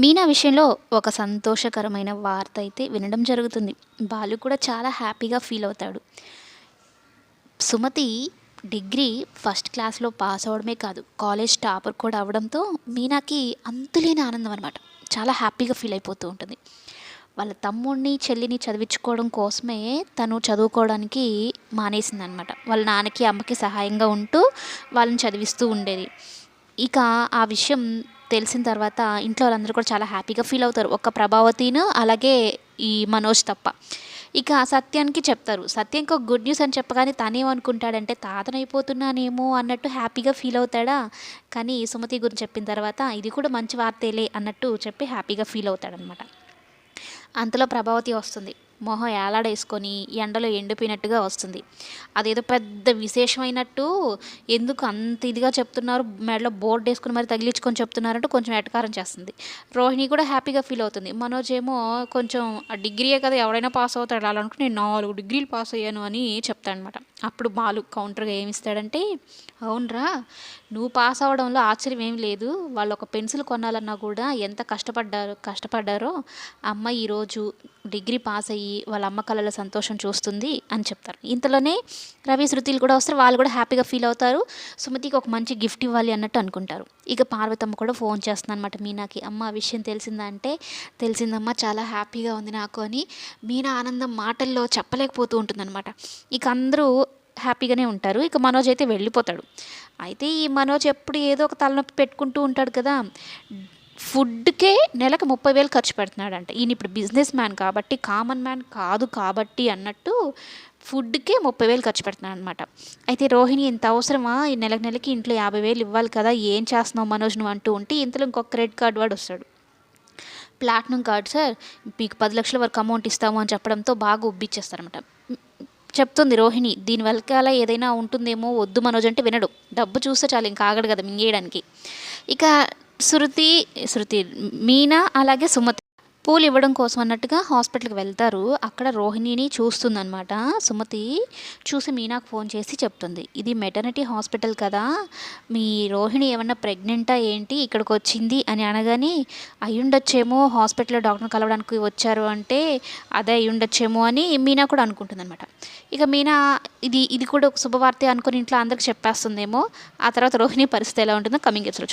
మీనా విషయంలో ఒక సంతోషకరమైన వార్త అయితే వినడం జరుగుతుంది. బాలు కూడా చాలా హ్యాపీగా ఫీల్ అవుతాడు. సుమతి డిగ్రీ ఫస్ట్ క్లాస్లో పాస్ అవడమే కాదు కాలేజ్ టాపర్ కూడా అవడంతో మీనాకి అంతులేని ఆనందం అనమాట చాలా హ్యాపీగా ఫీల్ అయిపోతూ ఉంటుంది. వాళ్ళ తమ్ముడిని చెల్లిని చదివించుకోవడం కోసమే తను చదువుకోవడానికి మానేసింది అనమాట వాళ్ళ నాన్నకి అమ్మకి సహాయంగా ఉంటూ వాళ్ళని చదివిస్తూ ఉండేది. ఇక ఆ విషయం తెలిసిన తర్వాత ఇంట్లో వాళ్ళందరూ కూడా చాలా హ్యాపీగా ఫీల్ అవుతారు. ఒక్క ప్రభావతిను అలాగే ఈ మనోజ్ తప్ప. ఇక సత్యానికి చెప్తారు. సత్యంకి ఒక గుడ్ న్యూస్ అని చెప్పగానే తనేమనుకుంటాడంటే తాతనైపోతున్నానేమో అన్నట్టు హ్యాపీగా ఫీల్ అవుతాడా? కానీ సుమతి గురించి చెప్పిన తర్వాత ఇది కూడా మంచి వార్తేలే అన్నట్టు చెప్పి హ్యాపీగా ఫీల్ అవుతాడనమాట. అంతలో ప్రభావతి వస్తుంది. మొహం ఏలాడేసుకొని ఎండలో ఎండిపోయినట్టుగా వస్తుంది. అదేదో పెద్ద విశేషమైనట్టు ఎందుకు అంత ఇదిగా చెప్తున్నారు? మెడలో బోర్డు వేసుకుని మరి తగిలించుకొని చెప్తున్నారంటూ కొంచెం ఎటకారం చేస్తుంది. రోహిణి కూడా హ్యాపీగా ఫీల్ అవుతుంది. మనోజ్ ఏమో కొంచెం ఆ డిగ్రీయే కదా ఎవడైనా పాస్ అవుతాడు. అలా అనుకుని నేను నాలుగు డిగ్రీలు పాస్ అయ్యాను అని చెప్తాడనమాట. అప్పుడు బాలు కౌంటర్గా ఏమిస్తాడంటే అవునరా నువ్వు పాస్ అవడంలో ఆశ్చర్యం ఏం లేదు. వాళ్ళు ఒక పెన్సిల్ కొనాలన్నా కూడా ఎంత కష్టపడ్డారు కష్టపడ్డారో అమ్మ ఈరోజు డిగ్రీ పాస్ అయ్యి వాళ్ళ అమ్మ కళలో సంతోషం చూస్తుంది అని చెప్తారు. ఇంతలోనే రవి శృతిలు కూడా వస్తారు. వాళ్ళు కూడా హ్యాపీగా ఫీల్ అవుతారు. సుమతికి ఒక మంచి గిఫ్ట్ ఇవ్వాలి అన్నట్టు అనుకుంటారు. ఇక పార్వతమ్మ కూడా ఫోన్ చేస్తుంది అనమాట మీనాకి అమ్మ విషయం తెలిసిందంటే? తెలిసిందమ్మ తెలిసిందమ్మా చాలా హ్యాపీగా ఉంది నాకు అని మీనా ఆనందం మాటల్లో చెప్పలేకపోతూ ఉంటుందన్నమాట. ఇక అందరూ హ్యాపీగానే ఉంటారు. ఇక మనోజ్ అయితే వెళ్ళిపోతాడు. అయితే ఈ మనోజ్ ఎప్పుడు ఏదో ఒక తలనొప్పి పెట్టుకుంటూ ఉంటాడు కదా ఫుడ్కే నెలకు ముప్పై వేలు ఖర్చు పెడుతున్నాడంట. ఈయన ఇప్పుడు బిజినెస్ మ్యాన్ కాబట్టి కామన్ మ్యాన్ కాదు కాబట్టి అన్నట్టు ఫుడ్కే ముప్పై వేలు ఖర్చు పెడుతున్నాను అనమాట అయితే రోహిణి ఇంత అవసరమా? ఈ నెలకు నెలకి ఇంట్లో యాభై వేలు ఇవ్వాలి కదా ఏం చేస్తున్నావు మనోజ్ నువ్వు అంటూ ఉంటే ఇంతలో ఇంకొక క్రెడిట్ కార్డు వాడు వస్తాడు. ప్లాట్నం కార్డ్ సార్ మీకు పది లక్షల వరకు అమౌంట్ ఇస్తాము అని చెప్పడంతో బాగా ఉబ్బిచ్చేస్తారనమాట చెప్తుంది రోహిణి దీని వెనకాల ఏదైనా ఉంటుందేమో వద్దు మనోజ్ అంటే వినడు. డబ్బు చూస్తే చాలు ఇంకా ఆగడు కదా మింగేయడానికి. ఇక శృతి శృతి మీనా అలాగే సుమతి. పూలు ఇవ్వడం కోసం అన్నట్టుగా హాస్పిటల్కి వెళ్తారు. అక్కడ రోహిణిని చూస్తుందనమాట సుమతి చూసి మీనాకు ఫోన్ చేసి చెప్తుంది. ఇది మెటర్నిటీ హాస్పిటల్ కదా. మీ రోహిణి ఏమన్నా ప్రెగ్నెంటా ఏంటి? ఇక్కడికి వచ్చింది అని అనగానే అయ్యుండొచ్చేమో హాస్పిటల్లో డాక్టర్ని కలవడానికి వచ్చారు అంటే అదే అయ్యుండొచ్చేమో అని మీనా కూడా అనుకుంటుంది అనమాట ఇక మీనా ఇది ఇది కూడా ఒక శుభవార్త అనుకుని ఇంట్లో అందరికి చెప్పేస్తుందేమో. ఆ తర్వాత రోహిణి పరిస్థితి ఎలా ఉంటుందో కమింగ్ ఎపిసోడ్